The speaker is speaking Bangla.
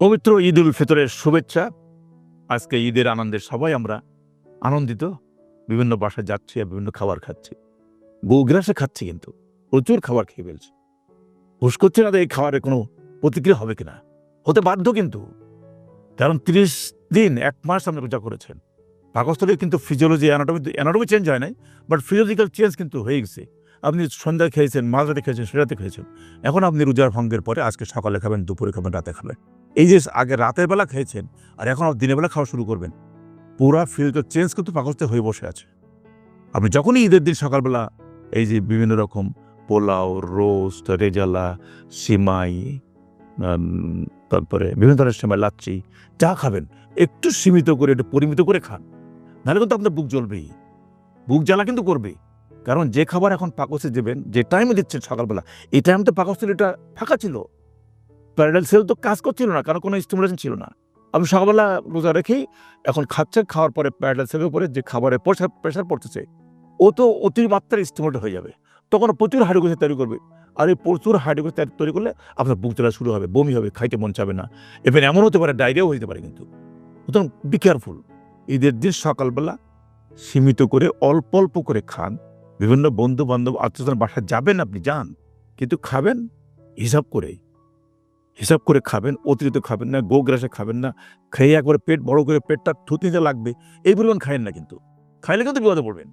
পবিত্র ঈদ উল ফিতরের শুভেচ্ছা। আজকে ঈদের আনন্দে সবাই আমরা আনন্দিত। বিভিন্ন বাসায় যাচ্ছি আর বিভিন্ন খাবার খাচ্ছি। বউগ্রাসে খাচ্ছি কিন্তু। প্রচুর খাবার খেয়ে ফেলছি। হুশ করছে না এই খাবারের কোনো প্রতিক্রিয়া হবে কিনা। হতে বাধ্য কিন্তু। কারণ তিরিশ দিন, এক মাস আপনি রোজা করেছেন। পাকস্থলীর কিন্তু ফিজিওলজি অ্যানাটমি অ্যানাটমি চেঞ্জ হয় নাই বাট ফিজিওলজিক্যাল চেঞ্জ কিন্তু হয়ে গেছে। আপনি সন্ধ্যায় খেয়েছেন, মাঝরাতে খেয়েছেন, সেরাতে খেয়েছেন। এখন আপনি রোজার ভঙ্গের পরে আজকে সকালে খাবেন, দুপুরে খাবেন, রাতে খাবেন। এই যে আগে রাতের বেলা খেয়েছেন, আর এখন দিনের বেলা খাওয়া শুরু করবেন। পুরা ফিল্টার চেঞ্জ কিন্তু পাকস্থে হয়ে বসে আছে। আপনি যখনই ঈদের দিন সকালবেলা এই যে বিভিন্ন রকম পোলাও রোস্ট রেজালা, সিমাই তারপরে বিভিন্ন ধরনের সেমাই, লাচ্ছি, যা খাবেন, একটু সীমিত করে, একটু পরিমিত করে খান। নাহলে কিন্তু আপনার বুক জ্বলবেই। বুক জ্বালা কিন্তু করবেই। কারণ যে খাবার এখন পাকস্থে দেবেন, যে টাইমে দিচ্ছেন সকালবেলা, এই টাইম তো পাকস্থলীটা ফাঁকা ছিল। প্যারাডাল সেল তো কাজ করছিল না কারণ কোনো স্টিমুলেশন ছিল না। আমি সকালবেলা রোজা রেখেই এখন খাচ্ছে, খাওয়ার পরে প্যারাডাল সেলের উপরে যে খাবারের প্রেশার প্রেশার পড়তেছে, ও তো অতিমাত্রায় স্টিমুলেট হয়ে যাবে। তখন প্রচুর হাইড্রোকেসিন তৈরি করবে। আর এই প্রচুর হাইড্রোকেসিন তৈরি করলে আপনার বুক জ্বালা শুরু হবে, বমি হবে, খাইতে মন চাবে না। এবার এমন হতে পারে ডায়রিয়াও হতে পারে কিন্তু। সুতরাং বি কেয়ারফুল ঈদের দিন সকালবেলা সীমিত করে, অল্প অল্প করে খান। বিভিন্ন বন্ধু বান্ধব আত্মীয় বাসায় যাবেন আপনি, যান। কিন্তু খাবেন, হিসাব করেই। হিসাব করে খাবেন, অতিরিক্ত খাবেন না গো গ্রাসে খাবেন না, খেয়ে একবার পেট বড় করে পেটটা থুতিতে লাগবে, এই পরিমাণ খায়েন না কিন্তু। খাইলে কিন্তু বিপদে পড়বেন।